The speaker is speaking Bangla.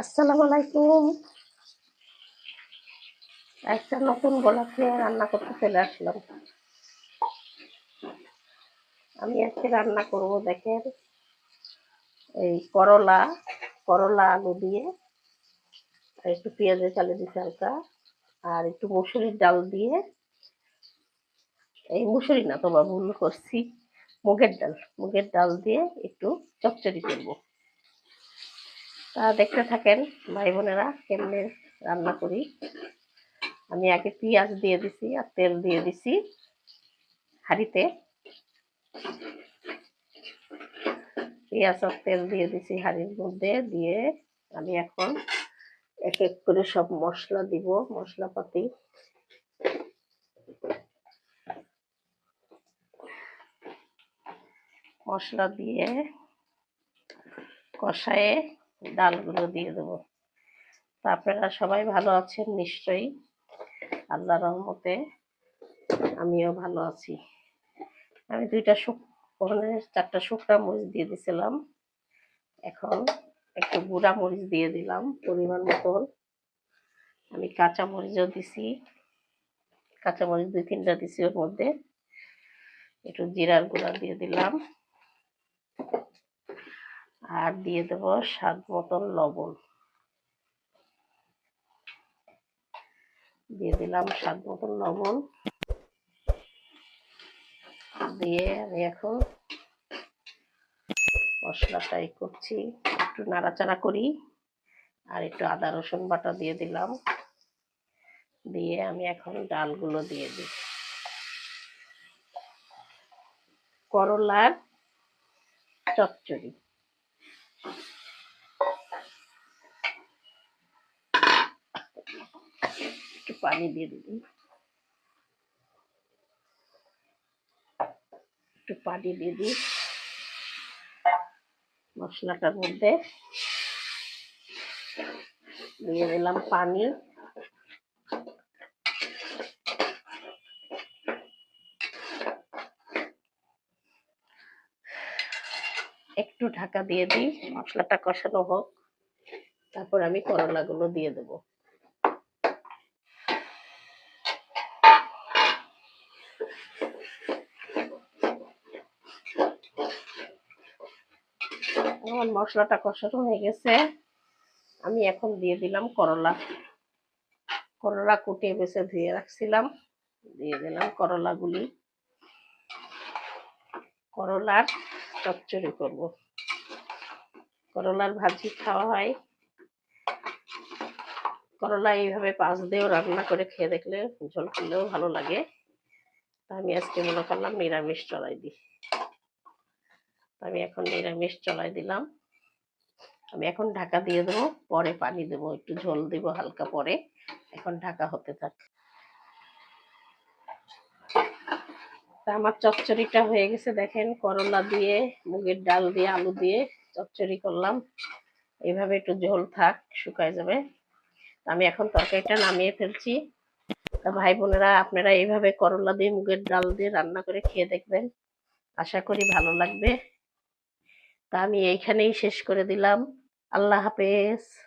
আসসালামু আলাইকুম। একটা নতুন গোলাপ নিয়ে রান্না করতে চলে আসলাম। আমি আজকে রান্না করব দেখেন, এই করলা করলা আলু দিয়ে একটু পেঁয়াজের চালে দিচ্ছি হালকা, আর একটু মুসুরির ডাল দিয়ে, এই মুসুরি না তোমার ভুল করছি, মুগের ডাল মুগের ডাল দিয়ে একটু চচ্চড়ি করব। তা দেখতে থাকেন ভাই বোনেরা কেমনে রান্না করি। আমি আগে পেঁয়াজ দিয়ে দিছি আর তেল দিয়ে দিছি হাঁড়িতে। পেঁয়াজ আর তেল দিয়ে দিছি হাঁড়ির মধ্যে দিয়ে আমি এখন এক এক করে সব মশলা দিব, মশলাপাতি। মশলা দিয়ে কষায়ে ডালগুলো দিয়ে দেবো। তা আপনারা সবাই ভালো আছেন নিশ্চয়ই। আল্লাহ রহমতে আমিও ভালো আছি। আমি দুইটা শুক ওখানে চারটা শুকনা মরিচ দিয়ে দিছিলাম। এখন একটু গুঁড়া মরিচ দিয়ে দিলাম পরিমাণ মতন আমি কাঁচা মরিচও দিছি। কাঁচা মরিচ দুই তিনটা দিছি ওর মধ্যে। একটু জিরার গুঁড়া দিয়ে দিলাম। আর দিয়ে দেব স্বাদ মতন লবণ। দিয়ে দিলাম স্বাদ মতন লবণ। দিয়ে আমি এখন মশলাটাই করছি, একটু নাড়াচাড়া করি আর একটু আদা, রসুন বাটা দিয়ে দিলাম। দিয়ে আমি এখন ডালগুলো দিয়ে দিই। করলার চচ্চড়ি। একটু পানি দিয়ে দিবি। একটু পানি দিয়ে দিই মশলাটার মধ্যে। দিয়ে দিলাম পানি। একটু ঢাকা দিয়ে দিই, মশলাটা কষানো হোক। তারপর আমি করলাগুলো দিয়ে দেবো। আমার মশলাটা কষানো হয়ে গেছে। আমি এখন দিয়ে দিলাম করলা। করলা কুটিয়ে বেছে ধুয়ে রাখছিলাম। দিয়ে দিলাম করলাগুলি। করলার চচ্চড়ি করব। করলার ভাজি খাওয়া হয়। করলা এইভাবে পাঁচ দিয়েও রান্না করে খেয়ে দেখলে ঝোল করলেও ভালো লাগে। আমি আজকে মনে করলাম নিরামিষ চড়াই দিই। আমি এখন নিরামিষ চলাই দিলাম। আমি এখন ঢাকা দিয়ে দেবো, পরে পানি দেবো, একটু ঝোল দিব হালকা পরে। এখন ঢাকা হতে থাক তা আমার চচ্চড়িটা হয়ে গেছে, দেখেন, করলা দিয়ে, মুগের ডাল দিয়ে, আলু দিয়ে চচ্চড়ি করলাম। এইভাবে একটু ঝোল থাক, শুকায় যাবে। আমি এখন তরকারিটা নামিয়ে ফেলছি। তা ভাই বোনেরা, আপনারা এইভাবে করলা দিয়ে, মুগের ডাল দিয়ে রান্না করে খেয়ে দেখবেন। আশা করি ভালো লাগবে। তা আমি এইখানেই শেষ করে দিলাম। আল্লাহ হাফেজ।